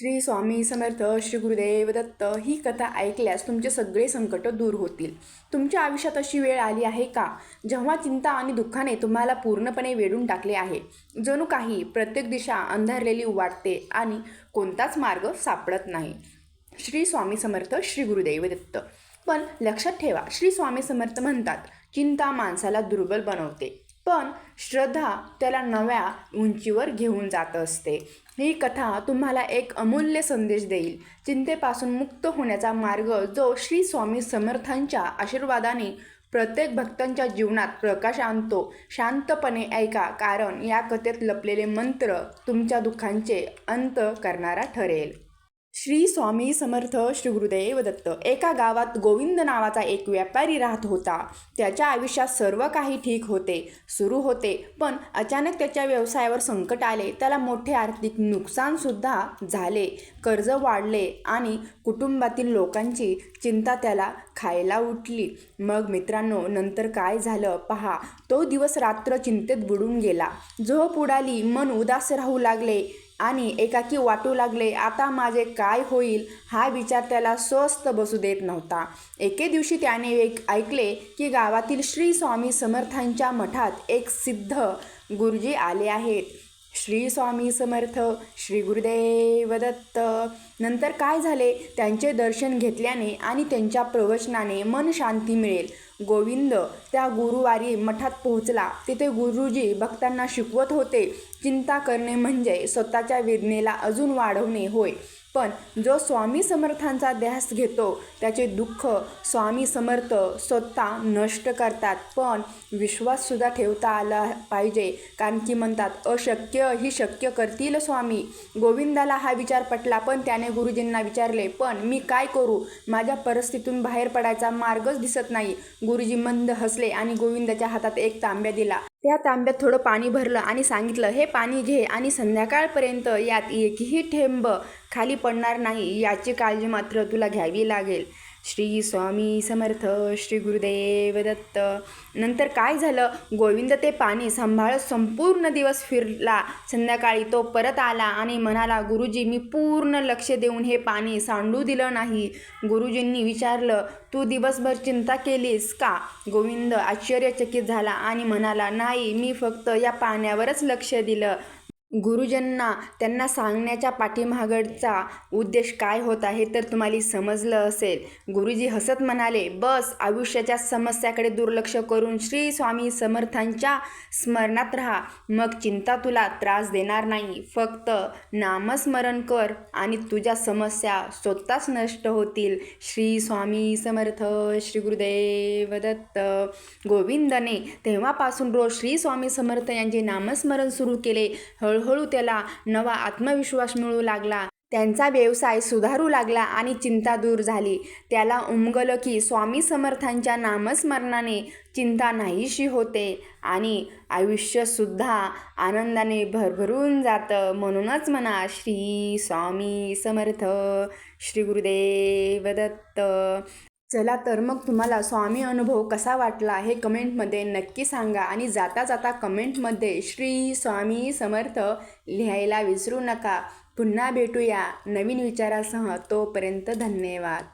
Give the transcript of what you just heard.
श्री स्वामी समर्थ श्री गुरुदेव दत्त ही कथा ऐकल्यास तुमचे सगळे संकट दूर होतील. तुमच्या आयुष्यात अशी वेळ आली आहे का? जेव्हा चिंता आणि दुःखाने तुम्हाला पूर्णपणे वेढून टाकले आहे. जणू काही प्रत्येक दिशा अंधारलेली वाटते आणि कोणताच मार्ग सापडत नाही. श्री स्वामी समर्थ श्री गुरुदेव दत्त. पण लक्षात ठेवा श्री स्वामी समर्थ म्हणतात चिंता माणसाला दुर्बल बनवते. पण श्रद्धा त्याला नव्या उंचीवर घेऊन जात असते. ही कथा तुम्हाला एक अमूल्य संदेश देईल. चिंतेपासून मुक्त होण्याचा मार्ग जो श्री स्वामी समर्थांच्या आशीर्वादाने प्रत्येक भक्तांच्या जीवनात प्रकाश आणतो शांतपणे ऐका कारण या कथेत लपलेले मंत्र तुमच्या दुःखांचे अंत करणारा ठरेल. श्री स्वामी समर्थ श्री गुरुदेव दत्त. एका गावात गोविंद नावाचा एक व्यापारी राहत होता. त्याच्या आयुष्यात सर्व काही ठीक होते सुरू होते पण अचानक त्याच्या व्यवसायावर संकट आले. त्याला मोठे आर्थिक नुकसानसुद्धा झाले. कर्ज वाढले आणि कुटुंबातील लोकांची चिंता त्याला खायला उठली. मग मित्रांनो नंतर काय झालं पहा. तो दिवस रात्र चिंतेत बुडून गेला. झोप उडाली मन उदास राहू लागले. आणि एकाकी वाटू लागले आता माझे काय होईल हा विचार त्याला स्वस्त बसू देत नव्हता. एके दिवशी त्याने एक ऐकले की गावातील श्री स्वामी समर्थांच्या मठात एक सिद्ध गुरुजी आले आहेत. श्री स्वामी समर्थ श्री गुरुदेव दत्त. नंतर काय झाले? त्यांचे दर्शन घेतल्याने आणि त्यांच्या प्रवचनाने मन शांती मिळेल. गोविंद त्या गुरुवारी मठात पोहोचला. तिथे गुरुजी भक्तांना शिकवत होते चिंता करणे म्हणजे स्वतःच्या वेदनेला अजून वाढवणे होय. पण जो स्वामी समर्थांचा ध्यास घेतो त्याचे दुःख स्वामी समर्थ स्वतः नष्ट करतात. पण विश्वाससुद्धा ठेवता आला पाहिजे. कारण की म्हणतात अशक्य ही शक्य करतील स्वामी. गोविंदाला हा विचार पटला पण त्याने गुरुजींना विचारले पण मी काय करू? माझ्या परिस्थितीतून बाहेर पडायचा मार्गच दिसत नाही. गुरुजी मंद हसले आणि गोविंदाच्या हातात एक तांब्या दिला. त्या तांब्यात थोडं पाणी भरलं आणि सांगितलं हे पाणी घे आणि संध्याकाळपर्यंत यात एकही थेंब खाली पडणार नाही याची काळजी मात्र तुला घ्यावी लागेल. श्री स्वामी समर्थ श्री गुरुदेव दत्त. नंतर काय झालं? गोविंद ते पाणी सांभाळत संपूर्ण दिवस फिरला. संध्याकाळी तो परत आला आणि म्हणाला गुरुजी मी पूर्ण लक्ष देऊन हे पाणी सांडू दिलं नाही. गुरुजींनी विचारलं तू दिवसभर चिंता केलीस का? गोविंद आश्चर्यचकित झाला आणि म्हणाला नाही मी फक्त या पाण्यावरच लक्ष दिलं. गुरुजनांना त्यांना सांगण्याच्या पाठीमागचा उद्देश काय होता हे तर तुम्हाला समजलं असेल. गुरुजी हसत म्हणाले बस आयुष्याच्या समस्याकडे दुर्लक्ष करून श्री स्वामी समर्थांच्या स्मरणात राहा. मग चिंता तुला त्रास देणार नाही. फक्त नामस्मरण कर आणि तुझ्या समस्या स्वतःच नष्ट होतील. श्री स्वामी समर्थ श्री गुरुदेव दत्त गोविंदने तेव्हापासून रोज श्री स्वामी समर्थ यांचे नामस्मरण सुरू केले. हळू हळूहळू त्याला नवा आत्मविश्वास मिळू लागला. त्यांचा व्यवसाय सुधारू लागला आणि चिंता दूर झाली. त्याला उमगलं की स्वामी समर्थांच्या नामस्मरणाने चिंता नाहीशी होते आणि आयुष्यसुद्धा आनंदाने भरभरून जातं. म्हणूनच म्हणा श्री स्वामी समर्थ श्री गुरुदेव दत्त. चला तर मग तुम्हाला स्वामी अनुभव कसा वाटला हे कमेंटमध्ये नक्की सांगा आणि जाता जाता कमेंटमध्ये श्री स्वामी समर्थ लिहायला विसरू नका. पुन्हा भेटूया नवीन विचारासह. तोपर्यंत धन्यवाद.